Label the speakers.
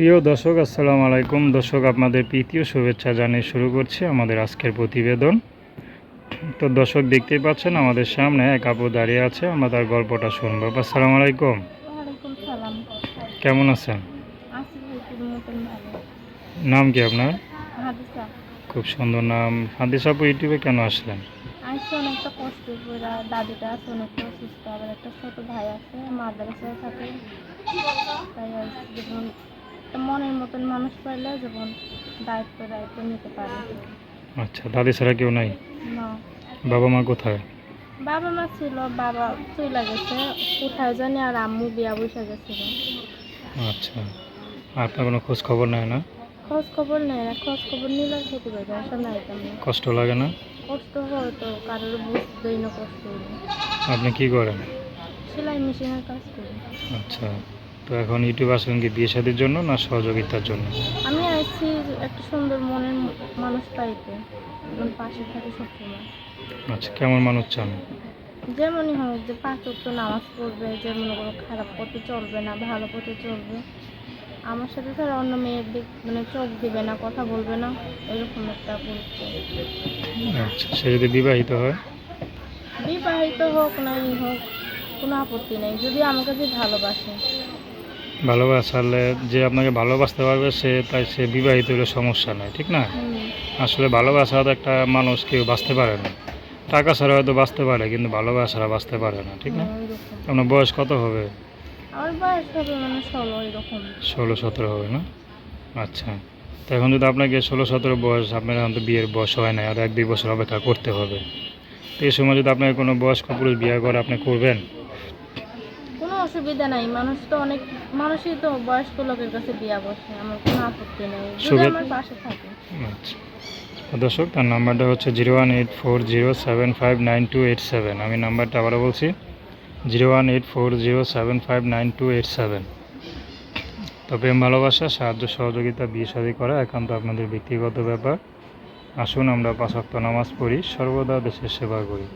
Speaker 1: প্রিয় দর্শক আসসালামু আলাইকুম। দর্শক আপনাদের প্রীতীয় শুভেচ্ছা জানিয়ে শুরু করছি আমাদের আজকের প্রতিবেদন। তো দর্শক দেখতেই পাচ্ছেন আমাদের সামনে এক আপু দাঁড়িয়ে আছে আমরা তার গল্পটা শুনব। আসসালামু আলাইকুম। কেমন আছেন? নাম কি আপনার? খুব সুন্দর নাম। হাদিস আপু ইউটিউবে কেন আসলেন?
Speaker 2: আইসি অনেকটা কষ্ট করে দাদিটা আছে অনেকটা অসুস্থ। আবার একটা ছোট ভাই আছে মাদ্রাসায় থাকে। তাই আইসি যেমন একটা মনের মতন মানুষ পাইলে যেমন দায়িত্ব দায়িত্ব নিতে পারে।
Speaker 1: আচ্ছা দাদি ছাড়া কেউ নাই?
Speaker 2: না।
Speaker 1: বাবা মা কোথায়?
Speaker 2: বাবা মা ছিল বাবা চলে গেছে। কোথায় জানি আর আম্মু বিয়া বসে গেছিল।
Speaker 1: আচ্ছা আপনার কোনো খোঁজ খবর নেয় না?
Speaker 2: খোঁজ খবর নেই না খোঁজ খবর নিলে ক্ষতি পাই আসলে না
Speaker 1: কষ্ট লাগে না?
Speaker 2: কষ্ট হয় তো কারোর বুঝতেই না কষ্ট
Speaker 1: আপনি কি করেন?
Speaker 2: সেলাই মেশিনের কাজ করি।
Speaker 1: আচ্ছা তো এখন ইউটিউব আসলেন কি বিয়ে শাদির জন্য না সহযোগিতার জন্য?
Speaker 2: আমি আসছি একটা সুন্দর মনের মানুষ পাইতে যেমন পাশে থাকে সবসময়।
Speaker 1: আচ্ছা কেমন মানুষ চান?
Speaker 2: যেমনই হোক যে পাঁচ ওয়াক্ত নামাজ পড়বে যে মনে করো খারাপ পথে চলবে না ভালো পথে চলবে আমার সাথে স্যার অন্য মেয়ের দিক মানে চোখ দিবে না কথা বলবে না এরকম একটা পরিচয়।
Speaker 1: আচ্ছা সে যদি বিবাহিত হয়?
Speaker 2: বিবাহিত হোক নাই হোক কোনো আপত্তি নেই। যদি আমাকে যে ভালোবাসে
Speaker 1: ভালোবাসালে যে আপনাকে ভালোবাসতে পারবে সে তাই সে বিবাহিত হলে সমস্যা নাই ঠিক না? আসলে ভালোবাসা তো একটা মানুষ কেউ বাঁচতে পারে না। টাকা ছাড়া হয়তো বাঁচতে পারে কিন্তু ভালোবাসা ছাড়া বাঁচতে পারে না ঠিক না? আপনার বয়স কত হবে?
Speaker 2: মানে ষোলো
Speaker 1: সতেরো হবে না? আচ্ছা। তো এখন যদি আপনাকে ষোলো সতেরো বয়স আপনার এখন তো বিয়ের বয়স হয় না আর এক দুই বছর অপেক্ষা করতে হবে। তো এই সময় যদি আপনাকে কোনো বয়স্ক পুরুষ বিয়ে করে আপনি করবেন?
Speaker 2: অসুবিধা নাই। মানুষ তো অনেক মানুষই তো বয়স্ক লোকের কাছে বিয়া বসে আমার কোনো আপত্তি নেই। যদি আমার পাশে থাকে।
Speaker 1: আচ্ছা। দর্শক তার নাম্বারটা হচ্ছে zero one eight four zero seven five nine two eight seven. আমি নাম্বারটা আবারও বলছি zero one eight four zero seven five nine two eight seven. তো প্রেম ভালোবাসা সাহায্য সহযোগিতা বিয়ে শাদী করা একান্ত আপনাদের ব্যক্তিগত ব্যাপার। আসুন আমরা পাঁচ নামাজ পড়ি সর্বদা দেশের সেবা করি।